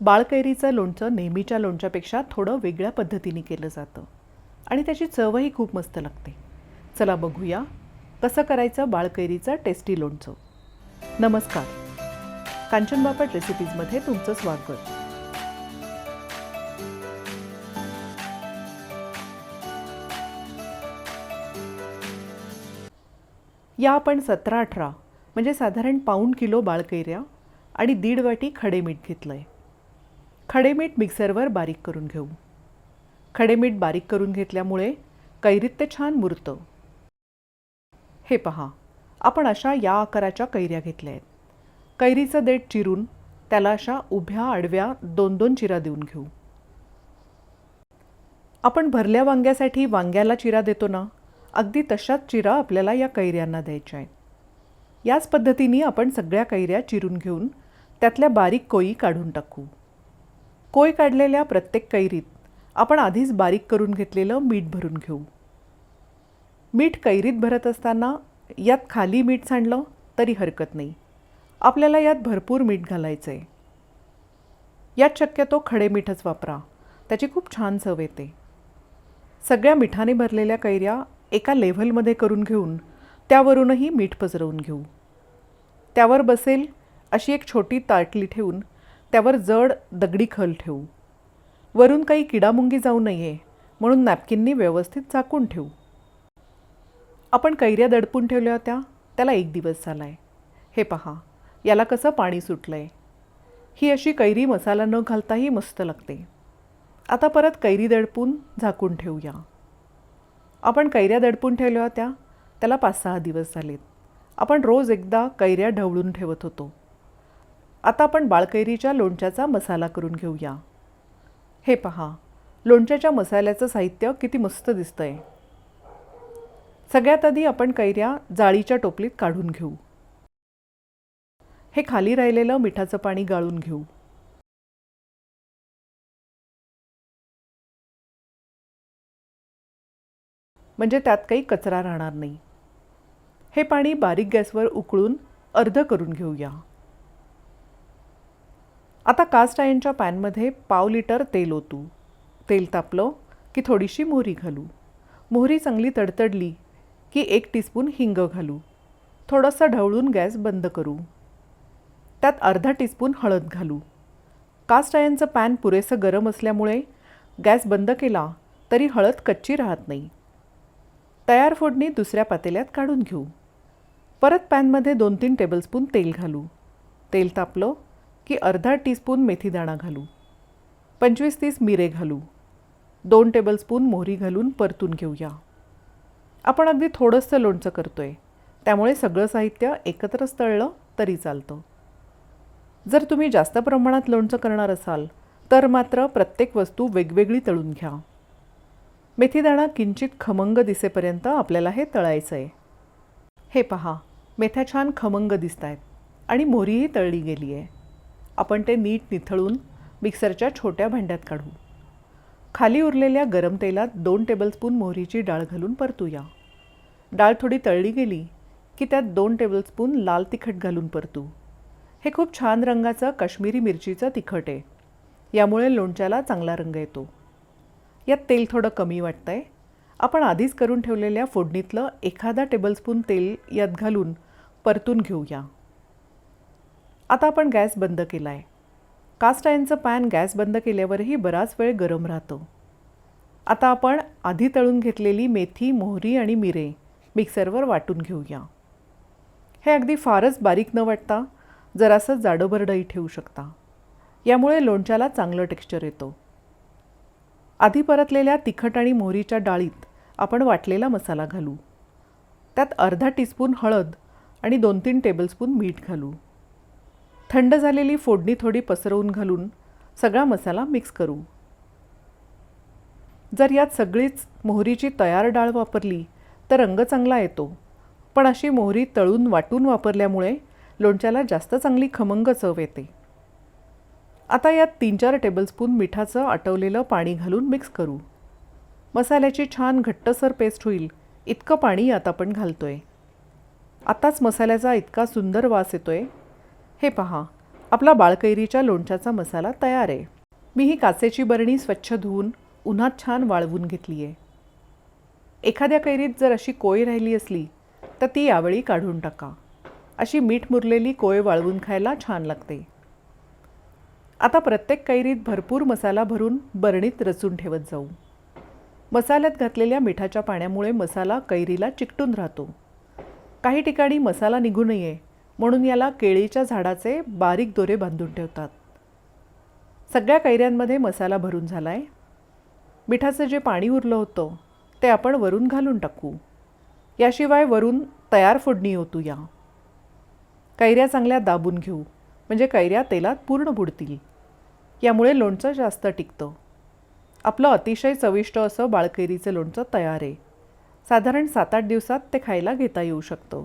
बाळकैरीचं लोणचं नेहमीच्या लोणच्यापेक्षा थोडं वेगळ्या पद्धतीने केलं जातं. आणि त्याची चवही खूप मस्त लागते. चला बघूया कसं करायचं बाळकैरीचं टेस्टी लोणचं. नमस्कार. कांचन बापट रेसिपीजमध्ये तुमचं स्वागत. या आपण सतरा अठरा म्हणजे साधारण पाऊण किलो बाळकैऱ्या आणि दीड वाटी खडे मीठ घेतलं आहे खडे मीठ मिक्सरवर बारीक करून घेऊ. खडे मीठ बारीक करून घेतल्यामुळे कैरीत ते छान मुरतं. हे पहा आपण अशा या आकाराच्या कैऱ्या घेतल्या आहेत. कैरीचं देठ चिरून त्याला अशा उभ्या आडव्या दोन दोन चिरा देऊन घेऊ. आपण भरल्या वांग्यासाठी वांग्याला चिरा देतो ना अगदी तशाच चिरा आपल्याला या कैऱ्यांना द्यायच्या आहेत. याच पद्धतीने आपण सगळ्या कैऱ्या चिरून घेऊन त्यातल्या बारीक कोयी काढून टाकू. कोय काढलेल्या प्रत्येक कैरीत आपण आधीच बारीक करून घेतलेलं मीठ भरून घेऊ. मीठ कैरीत भरत असताना यात खाली मीठ सांडलं तरी हरकत नाही. आपल्याला यात भरपूर मीठ घालायचं आहे यात शक्यतो खडे मीठच वापरा. त्याची खूप छान चव येते. सगळ्या मिठाने भरलेल्या कैऱ्या एका लेव्हलमध्ये करून घेऊन त्यावरूनही मीठ पसरवून घेऊ. त्यावर बसेल अशी एक छोटी ताटली ठेवून त्यावर जड दगडी खल ठेवू. वरून काही किडामुंगी जाऊ नये म्हणून नॅपकिननी व्यवस्थित झाकून ठेवू. आपण कैऱ्या दडपून ठेवल्या होत्या त्याला एक दिवस झाला आहे हे पहा याला कसं पाणी सुटलं आहे ही अशी कैरी मसाला न घालताही मस्त लागते. आता परत कैरी दडपून झाकून ठेवूया. आपण कैऱ्या दडपून ठेवल्या होत्या त्याला पाच सहा दिवस झालेत. आपण रोज एकदा कैऱ्या ढवळून ठेवत होतो. आता आपण बाळकैरीच्या लोणच्याचा मसाला करून घेऊया. हे पहा लोणच्याच्या मसाल्याचं साहित्य किती मस्त दिसतं आहे सगळ्यात आधी आपण कैऱ्या जाळीच्या टोपलीत काढून घेऊ. हे खाली राहिलेलं मिठाचं पाणी गाळून घेऊ. म्हणजे त्यात काही कचरा राहणार नाही. हे पाणी बारीक गॅसवर उकळून अर्ध करून घेऊया. आता कास्ट आयनच्या पॅनमध्ये पाव लिटर तेल ओतू. तेल तापलं की थोडीशी मोहरी घालू. मोहरी चांगली तडतडली की एक टीस्पून हिंग घालू. थोडंसं ढवळून गॅस बंद करू. त्यात अर्धा टीस्पून हळद घालू. कास्ट आयनचं पॅन पुरेसं गरम असल्यामुळे गॅस बंद केला तरी हळद कच्ची राहत नाही. तयार फोडणी दुसऱ्या पातेल्यात काढून घेऊ. परत पॅनमध्ये दोन तीन टेबलस्पून तेल घालू. तेल तापलं की अर्धा टीस्पून मेथीदाणा घालू. पंचवीस तीस मिरे घालू. दोन टेबलस्पून मोहरी घालून परतून घेऊया. आपण अगदी थोडंसं लोणचं करतो आहे त्यामुळे सगळं साहित्य एकत्रच तळलं तरी चालतं. जर तुम्ही जास्त प्रमाणात लोणचं करणार असाल तर मात्र प्रत्येक वस्तू वेगवेगळी तळून घ्या. मेथीदाणा किंचित खमंग दिसेपर्यंत आपल्याला हे तळायचं आहे हे पहा मेथ्या छान खमंग दिसत आहेत आणि मोहरीही तळली गेली आहे आपण ते नीट निथळून मिक्सरच्या छोट्या भांड्यात काढू. खाली उरलेल्या गरम तेलात दोन टेबलस्पून मोहरीची डाळ घालून परतूया. डाळ थोडी तळली गेली की त्यात दोन टेबलस्पून लाल तिखट घालून परतू. हे खूप छान रंगाचं काश्मीरी मिरचीचं तिखट आहे. यामुळे लोणच्याला चांगला रंग येतो. यात तेल थोडं कमी वाटतं आहे आपण आधीच करून ठेवलेल्या फोडणीतलं एखादा टेबलस्पून तेल यात घालून परतून घेऊया. आता आपण गॅस बंद केला आहे कास्ट आयनचं पॅन गॅस बंद केल्यावरही बराच वेळ गरम राहतो. आता आपण आधी तळून घेतलेली मेथी मोहरी आणि मिरे मिक्सरवर वाटून घेऊया. हे अगदी फारच बारीक न वाटता जरासं जाडोभरडही ठेवू शकता. यामुळे लोणच्याला चांगलं टेक्स्चर येतो. आधी परतलेल्या तिखट आणि मोहरीच्या डाळीत आपण वाटलेला मसाला घालू. त्यात अर्धा टीस्पून हळद आणि दोन तीन टेबलस्पून मीठ घालू. थंड झालेली फोडणी थोडी पसरवून घालून सगळा मसाला मिक्स करू. जर यात सगळीच मोहरीची तयार डाळ वापरली तर रंग चांगला येतो. पण अशी मोहरी तळून वाटून वापरल्यामुळे लोणच्याला जास्त चांगली खमंग चव येते. आता यात तीन चार टेबलस्पून मिठाचं आटवलेलं पाणी घालून मिक्स करू. मसाल्याची छान घट्टसर पेस्ट होईल इतकं पाणी यात आपण घालतो आहे आताच मसाल्याचा इतका सुंदर वास येतो आहे हे पहा आपला बाळकैरीच्या लोणच्याचा मसाला तयार आहे. मी ही काचेची बरणी स्वच्छ धुवून उन्हात छान वाळवून घेतली आहे एखाद्या कैरीत जर अशी कोय राहिली असली तर ती यावेळी काढून टाका. अशी मीठ मुरलेली कोय वाळवून खायला छान लागते. आता प्रत्येक कैरीत भरपूर मसाला भरून बरणीत रचून ठेवत जाऊ. मसाल्यात घातलेल्या मिठाच्या पाण्यामुळे मसाला कैरीला चिकटून राहतो. काही ठिकाणी मसाला निघू नये म्हणून याला केळीच्या झाडाचे बारीक दोरे बांधून ठेवतात. सगळ्या कैऱ्यांमध्ये मसाला भरून झाला आहे मिठाचं जे पाणी उरलं होतं ते आपण वरून घालून टाकू. याशिवाय वरून तयार फोडणी होतू या कैऱ्या चांगल्या दाबून घेऊ म्हणजे कैऱ्या तेलात पूर्ण बुडतील. यामुळे लोणचं जास्त टिकतं. आपलं अतिशय चविष्ट असं बाळकैरीचं लोणचं तयार आहे. साधारण सात आठ दिवसात ते खायला घेता येऊ शकतं.